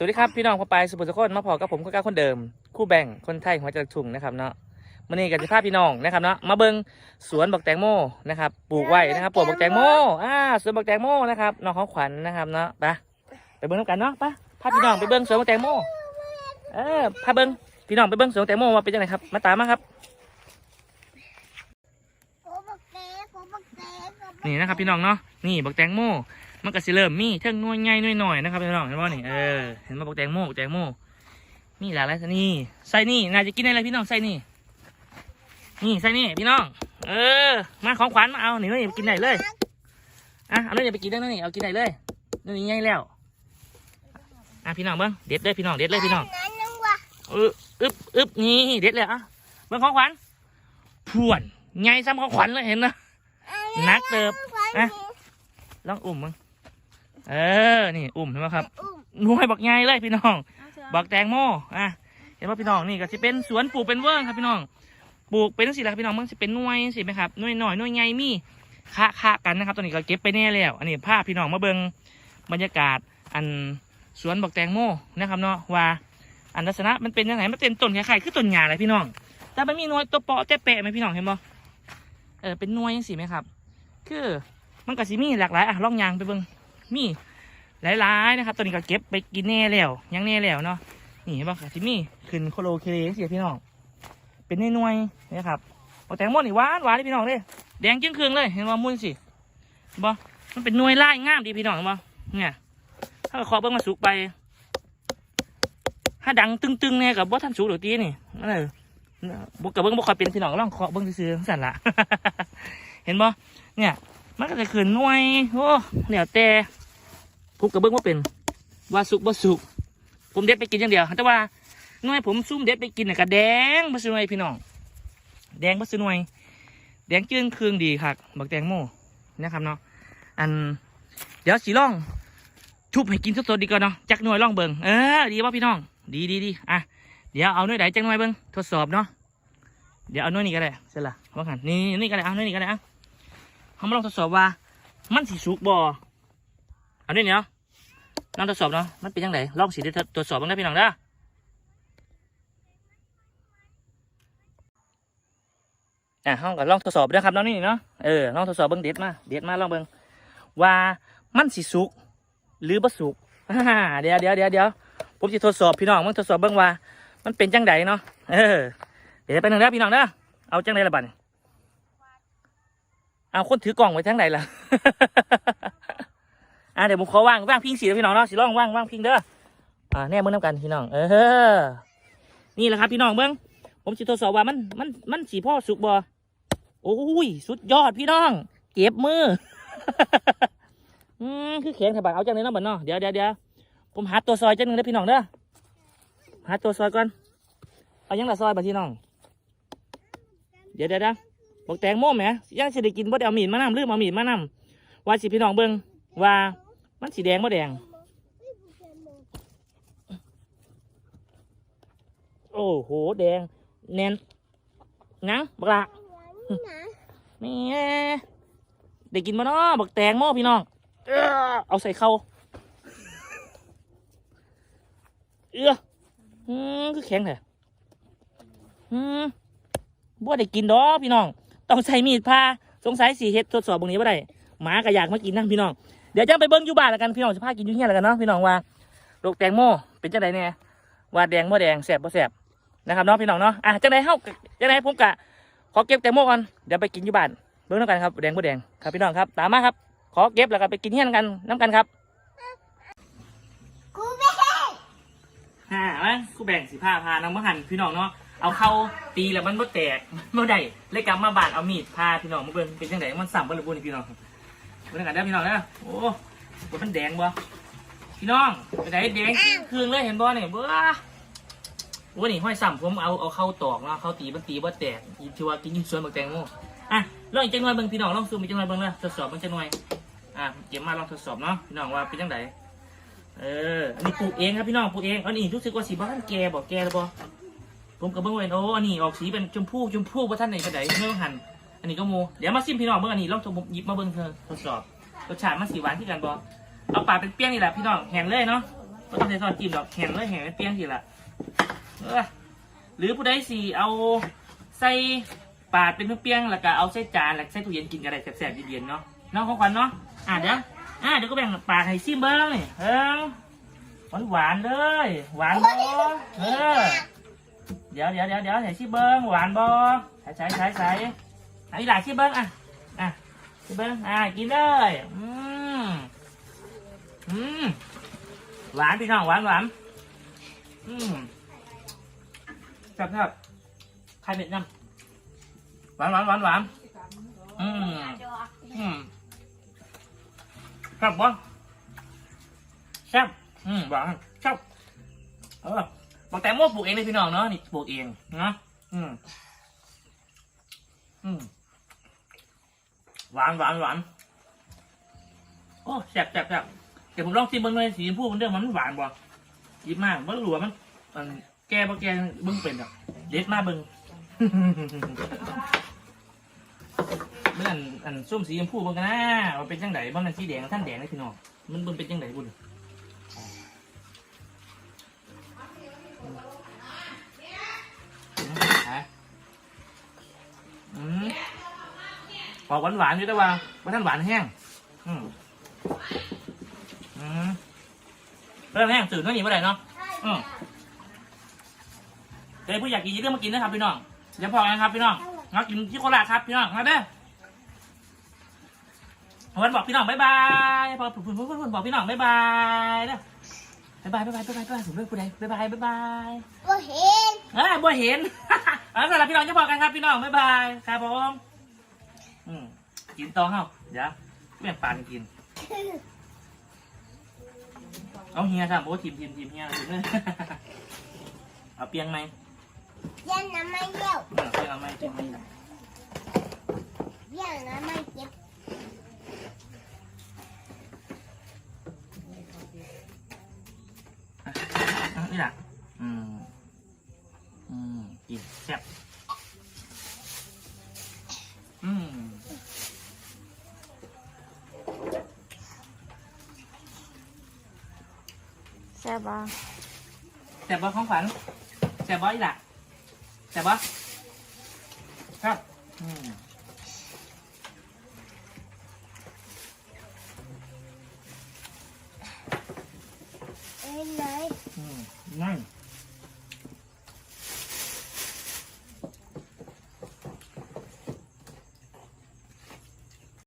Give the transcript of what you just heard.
สวัสดีครับพี่น้องพ่อปายสุภุสคนมาพอกับผมคนเก้าคนเดิม คู่แบ่งคนไทยหัวใจถุงนะครับเนาะมื่อนี้กับสิภาพพี่น้องนะครับเนาะมาเบิงสวนบักแตงโมนะครับปลูกไว้นะครับปลูกบักแตงโมอ่าสวนบักแตงโมนะครับน้องของขวัญนะครับเนาะไปไปเบิ้งน้ำกันเนาะไปพาพี่น้องไปเบิ้งสวนบักแตงโมเออพาเบิ้งพี่น้องไปเบิ้งสวนบักแตงโมว่าเป็นยังไงครับมาตามมาครับโอ้บักเตะโอ้บักเตะโอ้บักนี่นะครับพี่น้องเนาะนี่บักแตงโม มันก็สิเริ่มมีเท่งน้อยใหญ่น้อยหน่อยๆนะครับพี่น้องเห็นป่ะนี่เออเห็นป่ะบักแตงโมบักแตงโมนี่หลายอะไรนี่ใส่นี่น่าจะกินได้เลยพี่น้องใส่นี่นี่ใส่นี่พี่น้อง เออ มาของขวัญมาเอาหนินี่กินได้เลยอะเอาเลยอย่าไปกินได้นะนี่เอากินได้เลยนี่ใหญ่แล้วอะพี่น้องเบิ้งเด็ดเลยพี่น้องเด็ดเลยพี่น้องนั่นนึงว่ะเอออึบอึบนี่เด็ดเลยอะเบิ้งของขวัญพวนใหญ่ซ้ำของขวัญเลยเห็นนะนักเติบอะลองอุ่มมึง เออ นี่อุ่มเห็นไหมครับอุ้มหน่วยบักใหญ่เลยพี่น้อง บักแตงโมอะ เห็นว่าพี่น้องนี่ก็จะเป็นสวนปลูกเป็นเวิร์งครับพี่น้อง ปลูกเป็นสิละครับพี่น้องมันจะเป็นหน่วยสิไหมครับหน่วยหน่อยหน่วยใหญ่มีคะคะกันนะครับตอนนี้ก็เก็บไปแน่แล้ว อันนี้ภาพพี่น้องมาเบิงบรรยากาศอันสวนบักแตงโมนะครับเนาะว่าอันลักษณะมันเป็นยังไงมันเป็นต้นคล้ายๆคือต้นหญ้าเลยพี่น้อง แต่มันมีหน่วยตัวเปาะแต่เปะไหมพี่น้องเห็นบ่เออเป็นหน่วยยังสิไหมครับ คือมันก็สิมีหลากหลายอะล่องยางไปเบิ่ง มีหลายๆนะครับตัวนี้ก็เก็บไปกินแน่แล้วยังแน่แล้วเนาะนี่เห็นป่ะก็สิมีขึ้นโคโลเคเลเสียพี่น้องเป็นหน่วยนะครับเอแตงโมนี่หวานหวานเลยพี่น้องเลยแดงจึ้งเคืองเลยเห็นว่ามุ่นสิบ่มันเป็นหน่วยไล่งามดีพี่น้องเห็นบ่เนี่ยถ้าขอเบิ่งมาสุกไป ถ้าดังตึงๆเนี่ยกับว่ท่านสุกหรือตีนี่นั่นเลยบกับเบิ้งบุกคอยเป็นพี่น้องลองเคาะเบิ้งซื้อสั่นละเห็นบ่เนี่ย มันก็จะขึ้นหน่วยโอ้เดี๋ยวแต่ ผมกับเบิ้งว่าเป็นว่าสุกบ่สุก ผมเด็ดไปกินอย่างเดียว แต่ว่าหน่วยผมซุ่มเด็ดไปกินน่ะก็แดงบ่ซื้อหน่วยพี่น้อง แดงบ่ซื้อหน่วย แดงจื้นเครื่องดีครับบักแตงโมนะครับเนาะ อัน เดี๋ยวสีล่องทุบให้กินสดๆดีกว่าเนาะจักหน่วยล่องเบิงเออ ดีป่ะพี่น้อง ดีดีดีอะ เดี๋ยวเอาหน่วยไหนจักหน่วยเบิงทดสอบเนาะ เดี๋ยวเอาหน่วยนี้ก็ได้เสร็จละว่ากันนี่นี่ก็ได้เอาหน่วยนี้ก็ได้อะเขามาลองทดสอบว่า มันสีสุกบ่เอาด้วยเนาะ ลองทดสอบเนาะมันเป็นยังไงลองสีตรวจสอบบ้างได้พี่น้องเด้ออะห้องก็ลองทดสอบนะครับน้องนี่เนาะเออลองทดสอบเบิ้งเด็ดมาเด็ดมาลองเบิ้งว่ามันสีสุกหรือบ่สุกเดี๋ยวเดี๋ยวเดี๋ยวเดี๋ยวผมจะทดสอบพี่น้องมึงทดสอบเบิ้งว่า มันเป็นจังไดเนาะเออเดี๋ยวไปหนึ่งเด้อพี่น้องเด้อเอาจังไดละบัดนี้เอาคนถือกล่องไว้ทั้งไหนล่ะ อะเดี๋ยวผมขอว่างว่างพิงสีแล้วพี่น้องเนาะสีร่องว่างว่างพิงเด้ออ่าแน่เมื่อน้ำกันพี่น้อง เออ นี่แหละครับพี่น้องเบิ้งผมจะทดสอบว่ามันมันมันสีพ่อสุกบ่โอ้ยสุดยอดพี่น้อง เก็บมืออืมคือแข็งถบักเอาจังเลยเนาะบัดเนาะเดี๋ยวเดี๋ยวเดี๋ยวผมหาตัวซอยจังหนึ่งเด้อพี่น้องเด้อหาตัวซอยก่อนเอายังละซอยบัดพี่น้อง เดี๋ยวเดี๋ยวเดี๋ยวบอกแตงโมแหมยังสิได้กินบ่ได้เอามีดมานำลืมเอามีดมานำว่าสิพี่น้องเบิ่งว่า มันสีแดงบ่แดง โอ้โห แดง แนนนังบักละนี่นะแม่ได้กินบ่เนาะบักแตงโมพี่น้อง เอาใส่เข้าเอื้ออืมคือแข็งแท้อืมบ่ได้กินดอกพี่น้อง ต้องใช้มีดพาสงสัยสีเฮ็ดทดสอบบางนี้ว่าได้หมาก็อยากมากินนะพี่น้อง เดี๋ยวจะไปเบิ้งอยู่บ้านแล้วกันพี่น้องจะพากินอยู่เฮียแล้วกันเนาะพี่น้องว่าลูกแตงโมเป็นจังไดเนี่ยว่าแดงบ่แดงแสบบ่แสบนะครับเนาะพี่น้องเนาะอะจังไดเฮาจังไดผมกะขอเก็บแตงโมก่อนเดี๋ยวไปกินอยู่บ้านเบิ้งน้ำกันครับแดงบ่แดงครับพี่น้องครับตามมาครับ ขอเก็บแล้วก็ไปกินเฮียนกันน้ำกันครับกูไม่ให้ฮ่ามากูแบ่งสิผ้าพาน้องมหันพี่น้องเนาะเอาเข้าตีแล้วมันบ่แตกบ่ได้เลยกลับมาบ้านเอามีดพาพี่น้องมาเบิ่งเป็นจังไดมันสั่มบ่หรือบ่นี่พี่น้อง บรรยากาศได้อพี่น้องเด้อโอ้บนมันแดงบ่พี่น้องไปไหนแดงคืนเลยเห็นบ่เนี่ยเบ้อโอ้นี่ห้อยซ้ำผมเอาเอาเข้าตอกเนาะเข้าตีมันตีบ่แตกยิบที่ว่ากินยิบสวนบักแตงโมอะลองอีกจังหน่อยเบิ่งพี่น้องลองซูมอีกจังหน่อยเบิ่งเลยทดสอบมันจังหน่อยอะเก็บมาลองทดสอบเนาะพี่น้องว่าเป็นจังไดเอออันนี้ปลูกเองครับพี่น้องปลูกเองอันนี้รู้สึกว่าสีบ้านแก่บ่แก่แล้วบ่ผมกับเบิ่งไว้โอ้อันนี้ออกสีเป็นชมพูชมพูบ่ท่านไหนกระไดเมื่อหัน อันนี้ก็โมเดี๋ยวมาซิมพี่น้องเบิ่งอันนี้ลองหยิบมาเบิ่งเธอทดสอบรสชาติมันสีหวานที่กันบอเอาปากเป็นเปรี้ยงนี่แหละพี่น้องแห้งเลยเนาะก็ต้องใช้ซอสจิ้มดอกแห้งเลยแห้งเปรี้ยงสิละเออหรือผู้ใดสีเอาใส่ปาดเป็นเปรี้ยงแล้วก็เอาใส่จานแล้วใส่ตู้เย็นกินกันได้แซ่บๆเย็นๆเนาะน้องของขวัญเนาะอะเดี๋ยวอะเดี๋ยวก็แบ่งปาดให้ซิมเบิ้งนี่เออหวานหวานเลย หวานบ่เออเดี๋ยวเดี๋ยวเดี๋ยวเดี๋ยวใส่ชิมเบิ้งหวานบ่ใส่ใส่ใส่ใส่ อันนี้หลายชิเบิ้งอะ อะชิเบิ้งอะกินเลย อืมอืมหวานพี่น้องหวานหวานอืมครับครับไข่เม็ดน้ำหวานหวานหวานหวานอืมอืมครับบ่แซ่บอืมหวานแซ่บเออบอกแตงโม่ปลูกเองเลยพี่น้องเนาะนี่ปลูกเองเนาะอืมอืม หวานหวานหวานโอ้แซ่บแซ่บแซ่บเดี๋ยวผมลองชิมเบิ้งเลยสีชมพูมันเรื่องมันหวานบ่ยิบมากมันรู้ว่ามันมันแก่บ่แก่เบิ้งเป็นอะเด็ดมากเบิ้งเมื่ออันอันส้มสีชมพูเบิ้งกันนะว่าเป็นจังไดบ้างนั่นสีแดงท่านแดงเลยพี่น้องมันเบิ้งเป็นจังไดบุญฮะอืม ออกหวานหวานๆอยู่แต่ว่าว่าท่านหวานแห้ง อืมอืมเริ่มแห้งสื่อนั่นนี่เมื่อไหร่เนาะอืมเดี๋ยวผู้อยากกินอย่าลืมมากินนะครับพี่น้องเดี๋ยวพอกันครับพี่น้องมากินที่โคราชครับพี่น้องมาเด้อวันบอกพี่น้องบ๊ายบายพอพูดพูดพูดบอกพี่น้องบ๊ายบายเด้อบ๊ายบายบ๊ายบายบ๊ายบายบ๊ายบายผมเลือกผู้ใดบ๊ายบายบ๊ายบายบ่เห็นเอ้ยบัวเห็นเอาสำหรับพี่น้องจะพอกันครับพี่น้องบ๊ายบายครับผม อืมกินต่อเฮ้าเดี๋ยวแม่งปานกิน เอาเฮียครับโอ้ทีมทีมทีมเฮียถึงเลยเอาเปียงไหมยันน้ำไม่เยี่ยวอืมเปียงเอาไหมเปียงไหมยันน้ำไม่เจ็บอะนี่แหละอืมอืมกินแซ่บ ซ่บบ้าแซ่บบ่ของขวัญแซ่บบ่อีหละแซ่บบ่ครับ อืม